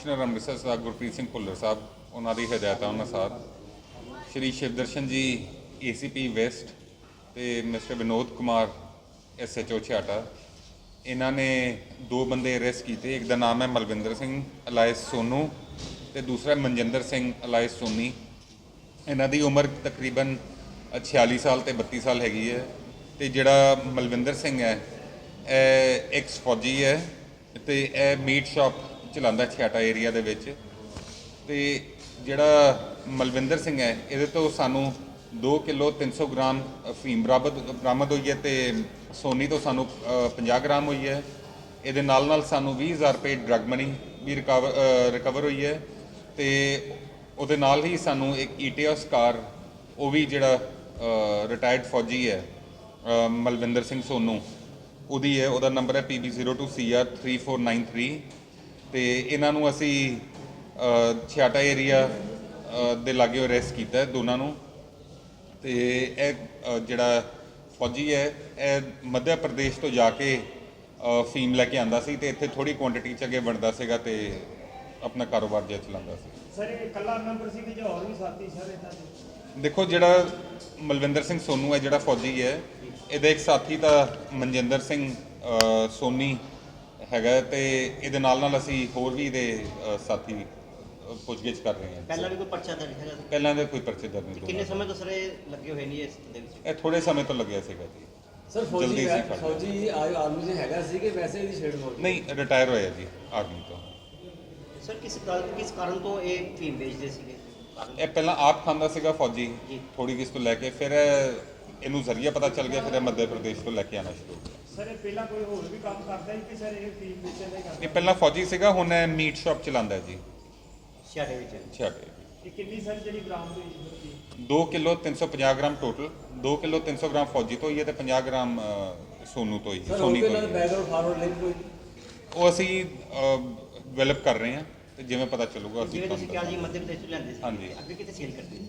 Commissioner Amritsar ਸਾਹਿਬ ਗੁਰਪ੍ਰੀਤ ਸਿੰਘ ਭੁੱਲਰ ਸਾਹਿਬ, ਉਹਨਾਂ ਦੀ ਹਦਾਇਤਾਂ ਅਨੁਸਾਰ ਸ਼੍ਰੀ ਸ਼ਿਵਦਰਸ਼ਨ ਜੀ ਏਸੀਪੀ ਵੈਸਟ ਤੇ ਮਿਸਟਰ ਵਿਨੋਦ ਕੁਮਾਰ ਐਸਐਚਓ ਛਿਆਟਾ ਇਹਨਾਂ ਨੇ ਦੋ ਬੰਦੇ ਅਰੈਸਟ ਕੀਤੇ, ਇੱਕ ਦਾ ਨਾਮ ਹੈ ਮਲਵਿੰਦਰ ਸਿੰਘ, ਅਲਾਇਸ ਸੋਨੂ ਤੇ ਦੂਸਰਾ ਮਨਜਿੰਦਰ ਸਿੰਘ, ਅਲਾਇਸ ਸੋਨੀ। ਇਹਨਾਂ ਦੀ ਉਮਰ ਤਕਰੀਬਨ 46 ਸਾਲ ਤੇ 32 ਸਾਲ ਹੈਗੀ ਹੈ ਤੇ ਜਿਹੜਾ ਮਲਵਿੰਦਰ ਸਿੰਘ ਹੈ, ਇਹ ਐਕਸ ਫੌਜੀ ਹੈ ਤੇ ਇਹ ਮੀਟ ਸ਼ਾਪ ਚਲਾਉਂਦਾ ਛਿਆਟਾ ਏਰੀਆ ਦੇ ਵਿੱਚ। ਤੇ ਜਿਹੜਾ ਮਲਵਿੰਦਰ ਸਿੰਘ ਹੈ ਇਹਦੇ ਤੋਂ ਸਾਨੂੰ 2 ਕਿਲੋ 300 ਗ੍ਰਾਮ ਫੀਮ ਬਰਾਮਦ ਬਰਾਮਦ ਹੋਈ ਹੈ ਤੇ ਸੋਨੀ ਤੋਂ ਸਾਨੂੰ ਅ, 50 ਗ੍ਰਾਮ ਹੋਈ ਹੈ। ਇਹਦੇ ਨਾਲ ਨਾਲ ਸਾਨੂੰ 20000 ਰੁਪਏ ਡਰਗ ਮਨੀ ਵੀ ਰਿਕਵਰ ਰਿਕਵਰ ਹੋਈ ਹੈ ਤੇ ਉਹਦੇ ਨਾਲ ਹੀ ਸਾਨੂੰ ਇੱਕ ਈਟੀਐਸ ਕਾਰ ਉਹ ਵੀ ਜਿਹੜਾ ਰਿਟਾਇਰਡ ਫੌਜੀ ਹੈ ਮਲਵਿੰਦਰ ਸਿੰਘ ਸੋਨੂ ਉਹਦੀ ਹੈ ਉਹਦਾ ਨੰਬਰ ਹੈ PB02CR3493 ਤੇ ਇਹਨਾਂ ਨੂੰ ਅਸੀਂ ਛਿਆਟਾ ਏਰੀਆ ਦੇ ਲਾਗੇ ਅਰੈਸਟ ਕੀਤਾ ਦੋਨਾਂ ਨੂੰ। ਤੇ ਇਹ ਜਿਹੜਾ ਫੌਜੀ ਹੈ ਇਹ ਮੱਧ ਪ੍ਰਦੇਸ਼ ਤੋਂ ਜਾ ਕੇ ਫੀਮ ਲੈ ਕੇ ਆਂਦਾ ਸੀ ਤੇ ਇੱਥੇ ਥੋੜੀ ਕੁਆਂਟੀਟੀ ਚ ਅੱਗੇ ਵੰਡਦਾ ਸੀਗਾ ਤੇ ਆਪਣਾ ਕਾਰੋਬਾਰ ਜਿਹਾ ਚਲਾਉਂਦਾ ਸੀ। ਸਰ ਇਹ ਇਕੱਲਾ ਮੈਂਬਰ ਸੀ ਕਿ ਜਾਂ ਹੋਰ ਵੀ ਸਾਥੀ ਸਰ ਇਹਨਾਂ ਦੇ? ਦੇਖੋ ਜਿਹੜਾ ਮਲਵਿੰਦਰ ਸਿੰਘ ਸੋਨੂ ਹੈ ਜਿਹੜਾ ਫੌਜੀ ਹੈ ਇਹਦਾ ਇੱਕ ਸਾਥੀ ਤਾਂ ਮਨਜਿੰਦਰ ਸਿੰਘ ਸੋਨੀ ਹੈਗਾ ਤੇ ਇਹਦੇ ਨਾਲ ਨਾਲ ਅਸੀਂ ਹੋਰ ਵੀ ਇਹਦੇ ਅ, ਸਾਥੀ ਅ, ਪੁੱਛਗਿੱਛ ਕਰ ਰਹੇ ਹਾਂ ਪਹਿਲਾਂ ਵੀ ਕੋਈ ਪਰਚਾ ਦਰਜ ਹੈਗਾ ਸੀ? ਪਹਿਲਾਂ ਦੇ ਕੋਈ ਪਰਚੇ ਦਰਜ ਨਹੀਂ ਕਿੰਨੇ ਸਮੇਂ ਤੋਂ ਸਰ ਇਹ ਲੱਗੇ ਹੋਏ ਨਹੀਂ ਇਸ ਦੇ ਵਿੱਚ। ਇਹ ਥੋੜੇ ਸਮੇਂ ਤੋਂ ਲੱਗਿਆ ਸੀਗਾ ਜੀ ਸਰ ਜਲਦੀ ਫੌਜੀ ਸੀ ਫੜ ਲਿਆ। ਫੌਜੀ ਆਰਮੀ 'ਚ ਹੈਗਾ ਸੀ ਕਿ ਵੈਸੇ ਇਹਦੀ ਛੇੜ ਮੋੜ ਨਹੀਂ ਰਿਟਾਇਰ ਹੋਇਆ ਜੀ ਆਰਮੀ ਤੋਂ ਸਰ ਕਿਸ ਗੱਲ ਕਿਸ ਕਾਰਨ ਤੋਂ ਇਹ ਫੀਮ ਵੇਚਦੇ ਸੀਗੇ ਕਾਰਨ ਇਹ ਪਹਿਲਾਂ ਆਪ ਖਾਂਦਾ ਸੀਗਾ ਫੌਜੀ ਜੀ। ਥੋੜੀ ਕਿਸ ਤੋਂ ਲੈ ਕੇ ਫਿਰ ਇਹ- ਇਹਨੂੰ ਜ਼ਰੀਆ ਪਤਾ ਚੱਲ ਗਿਆ ਫਿਰ ਇਹ ਮੱਧ ਪ੍ਰਦੇਸ਼ ਤੋਂ ਲੈ ਕੇ ਆਣਾ ਸ਼ੁਰੂ ਹੋ ਗਿਆ ਸਰ ਇਹ ਪਹਿਲਾਂ ਕੋਈ ਹੋਰ ਵੀ ਕੰਮ ਕਰਦਾ ਸੀ ਕਿ ਸਰ ਇਹ ਫੀਮ ਵੇਚਣ ਦਾ ਹੀ ਇਹ ਕਰਦਾ ਪਹਿਲਾਂ ਫੌਜੀ ਸੀਗਾ ਹੁਣ ਇਹ ਮੀਟ ਸ਼ਾਪ ਚਲਾਉਂਦਾ ਹੈ ਜੀ। ਛਿਆਟੇ ਵਿੱਚ। ਛਿਆਟੇ ਇਹ ਕਿੰਨੀ ਸਰ ਜਿਹੜੀ ਬਰਾਮਦ ਹੋਈ ਸੀ sir 2 kilo 350 gram total 2 kilo 300 gram ਫੌਜੀ ਤੋਂ ਹੀ ਹੈ ਤੇ 50 ਗ੍ਰਾਮ ਅ, ਸੋਨੂ ਤੋਂ ਹੀ ਸਰ ਸੋਨੀ ਉਹਦੇ ਤੋਂ ਨਾਲ ਹੀ। ਹੈ। ਬੈਕਗ੍ਰਾਉਂਡ ਫਾਰਵਰਡ ਲਿੰਕ ਕੋਈ ਉਹ ਅਸੀਂ ਡਿਵੈਲਪ ਕਰ ਰਹੇ ਹਾਂ ਤੇ ਜਿਵੇਂ ਪਤਾ ਚੱਲੂਗਾ ਅਸੀਂ ਜਿਵੇਂ ਤੁਸੀਂ ਤੁਹਾਨੂੰ ਕਿਹਾ ਜੀ ਮੱਧ ਪ੍ਰਦੇਸ਼ ਤੋਂ ਲੈਂਦੇ ਸੀ। ਅੱਗੇ ਕਿਤੇ ਸੇਲ ਕਰਦੇ ਸੀ?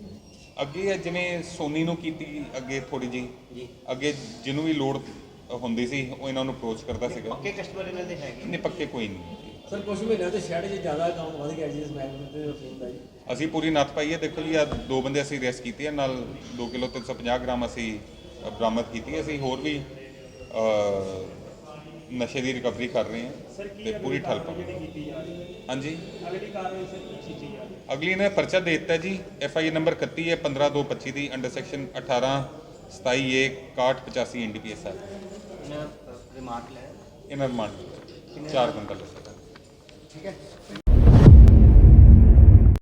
ਅੱਗੇ ਇਹ ਜਿਵੇਂ ਸੋਨੀ ਨੂੰ ਕੀਤੀ ਅੱਗੇ ਥੋੜੀ ਜੀ ਜੀ। ਅੱਗੇ ਜਿਹਨੂੰ ਵੀ ਲੋੜ ਹੁੰਦੀ ਸੀ ਉਹ ਇਹਨਾਂ ਨੂੰ ਅਪਰੋਚ ਕਰਦਾ ਸੀਗਾ। ਪੱਕੇ ਕਸਟਮਰ ਇਹਨਾਂ ਦੇ ਹੈਗੇ? ਨਹੀਂ ਪੱਕੇ ਕੋਈ ਨਹੀਂ। ਸਰ ਕੁਝ ਮਹੀਨਿਆਂ ਤੋਂ ਸ਼ਹਿਰ 'ਚ ਜ਼ਿਆਦਾ ਕੰਮ ਵਧ ਗਿਆ ਜੀ ਇਸ ਮਹਿਕਮੇ ਤੇ ਫੀਮ ਦਾ ਜੀ। ਅਸੀਂ ਪੂਰੀ ਨੱਥ ਪਾਈ ਹੈ ਦੇਖੋ ਜੀ ਆ ਦੋ ਬੰਦੇ ਅਸੀਂ ਅਰੈਸਟ ਕੀਤੇ ਆ ਨਾਲ 2 ਕਿਲੋ 350 ਗ੍ਰਾਮ ਅਸੀਂ ਬਰਾਮਦ ਕੀਤੀ ਹੈ। ਅਸੀਂ ਹੋਰ ਵੀ ਅ, ਨਸ਼ੇ ਦੀ ਰਿਕਵਰੀ ਕਰ ਰਹੇ ਹਾਂ ਤੇ ਪੂਰੀ ਠੱਲ ਪਾਵਾਂਗੇ ਕੀਤੀ ਜਾ ਰਹੀ ਹੈ? ਹਾਂਜੀ। ਅਗਲੀ ਕਾਰਵਾਈ ਸਰ ਕੀ ਕੀਤੀ ਜਾ ਰਹੀ ਹੈ। ਅਗਲੀ ਨੇ ਪਰਚਾ ਦੇ ਦਿੱਤਾ ਜੀ ਐਫ ਆਈ ਨੰਬਰ 31 ਹੈ 15225 ਦੀ ਅੰਡਰ ਸੈਕਸ਼ਨ 18 27 ਏ 6185 ਐਨਡੀਪੀਐਸ ਹੈ। ਰਿਮਾਰਕ ਲੈ ਇਹਨਾਂ ਰਿਮਾਂਡ ਚਾਰ ਬੰਦਾ ਲੱਗਾ ਠੀਕ ਹੈ।